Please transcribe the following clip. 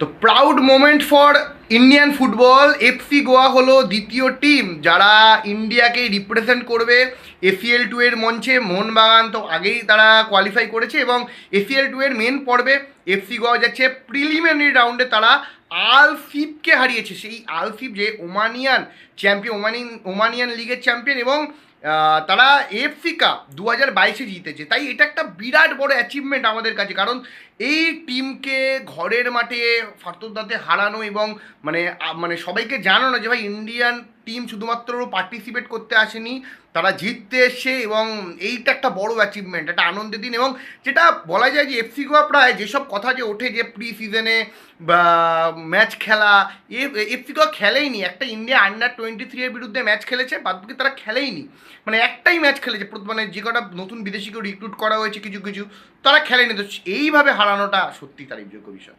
तो proud moment for Indian football FC Goa হলো দ্বিতীয় টিম যারা ইন্ডিয়াকে রিপ্রেজেন্ট করবে এসিএল টু এর মঞ্চে। মোহনবাগান তো আগেই তারা কোয়ালিফাই করেছে এবং এসিএল টু এর মেন পর্বে এফসি গোয়া যাচ্ছে। প্রিলিমিনারি রাউন্ডে তারা আলফিপকে হারিয়েছে। সেই আলফিপ যে ওমানিয়ান চ্যাম্পিয়ন ওমানিয়ান ওমানিয়ান লিগের চ্যাম্পিয়ন এবং তারা এফসি কাপ দু হাজার বাইশে জিতেছে। তাই এটা একটা বিরাট বড় অ্যাচিভমেন্ট আমাদের কাছে। কারণ এই টিমকে ঘরের মাঠে ফার্তদাতে হারানো এবং মানে মানে সবাইকে জানানো যে, ভাই ইন্ডিয়ান টিম শুধুমাত্র পার্টিসিপেট করতে আসেনি। তারা জিততে এসছে এবং এইটা একটা বড় অ্যাচিভমেন্ট একটা আনন্দের দিন এবং যেটা বলা যায় যে এফসি গোয়া প্রায় যেসব কথা যে ওঠে যে প্রি সিজনে বা ম্যাচ খেলা এফসি গোয়া খেলেইনি। একটা ইন্ডিয়া আন্ডার টোয়েন্টি থ্রি এর বিরুদ্ধে ম্যাচ খেলেছে, বাদ বাকি তারা খেলেইনি। মানে একটাই ম্যাচ খেলেছে মানে যে কটা নতুন বিদেশিকেও রিক্রুট করা হয়েছে কিছু কিছু, তারা খেলেনি। তো এইভাবে হারানোটা সত্যি তারিফযোগ্য বিষয়।